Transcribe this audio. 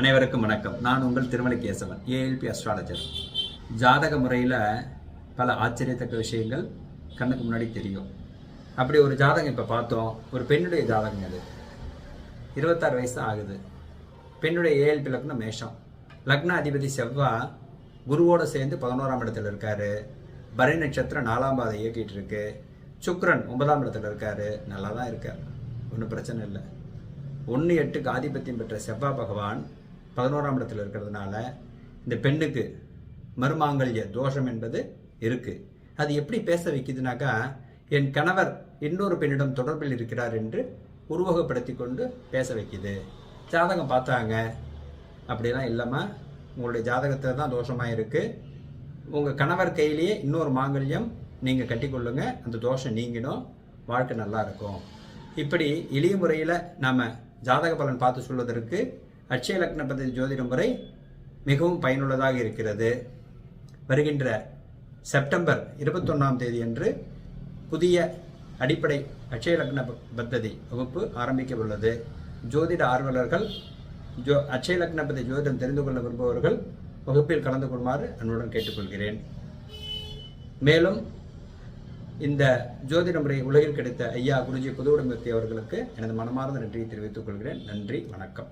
அனைவருக்கும் வணக்கம். நான் உங்கள் திருமலை கேசவன் ஏஎல்பி அஸ்ட்ராலஜர் ஜாதக முறையில் பல ஆச்சரியத்தக்க விஷயங்கள் கண்ணுக்கு முன்னாடி தெரியும். அப்படி ஒரு ஜாதகம் இப்போ பார்த்தோம். ஒரு பெண்ணுடைய ஜாதகம் அது இருபத்தாறு வயசு தான் ஆகுது. பெண்ணுடைய ஏஎல்பி லக்னம் மேஷம். லக்ன அதிபதி செவ்வா குருவோடு சேர்ந்து பதினோராம் இடத்துல இருக்காரு. பரணி நட்சத்திரம் நாலாம் பாதை இயக்கிட்டு இருக்கு. சுக்ரன் ஒன்பதாம் இடத்துல இருக்காரு. நல்லா தான் இருக்கார். ஒன்றும் பிரச்சனை இல்லை. ஒன்று எட்டுக்கு ஆதிபத்தியம் பெற்ற செவ்வாய் பகவான் பதினோராம் இடத்துல இருக்கிறதுனால இந்த பெண்ணுக்கு மருமாங்கல்ய தோஷம் என்பது இருக்குது அது எப்படி பேச வைக்குதுனாக்கா என் கணவர் இன்னொரு பெண்ணிடம் தொடர்பில் இருக்கிறார் என்று உருவகப்படுத்தி கொண்டு பேச வைக்குது. ஜாதகம் பார்த்தாங்க அப்படிலாம் இல்லாமல் உங்களுடைய ஜாதகத்தில் தான் தோஷமாக இருக்குது உங்கள் கணவர் கையிலேயே இன்னொரு மாங்கல்யம் நீங்கள் கட்டிக்கொள்ளுங்க அந்த தோஷம் நீங்கிடும். வாழ்க்கை நல்லா இருக்கும். இப்படி எளிய முறையில் நாம் ஜாதக பலன் பார்த்து சொல்வதற்கு அட்சய லக்ன பദ്ധதி ஜோதிட முறை மிகவும் பயனுள்ளதாக இருக்கிறது. வருகின்ற செப்டம்பர் இருபத்தொன்னாம் தேதி அன்று புதிய அடிப்படை அட்சய லக்ன பத்ததி வகுப்பு ஆரம்பிக்க உள்ளது. ஜோதிட ஆர்வலர்கள் ஜோ அட்சய லக்ன பத்தி ஜோதிடம் தெரிந்து கொள்ள விரும்புபவர்கள் வகுப்பில் கலந்து கொள்ளுமாறு அன்புடன் கேட்டுக்கொள்கிறேன். மேலும் இந்த ஜோதிட முறை உலகில் கிடைத்த ஐயா குருஜி புதுவுடம்பத்தி அவர்களுக்கு எனது மனமார்ந்த நன்றியை தெரிவித்துக் கொள்கிறேன். நன்றி வணக்கம்.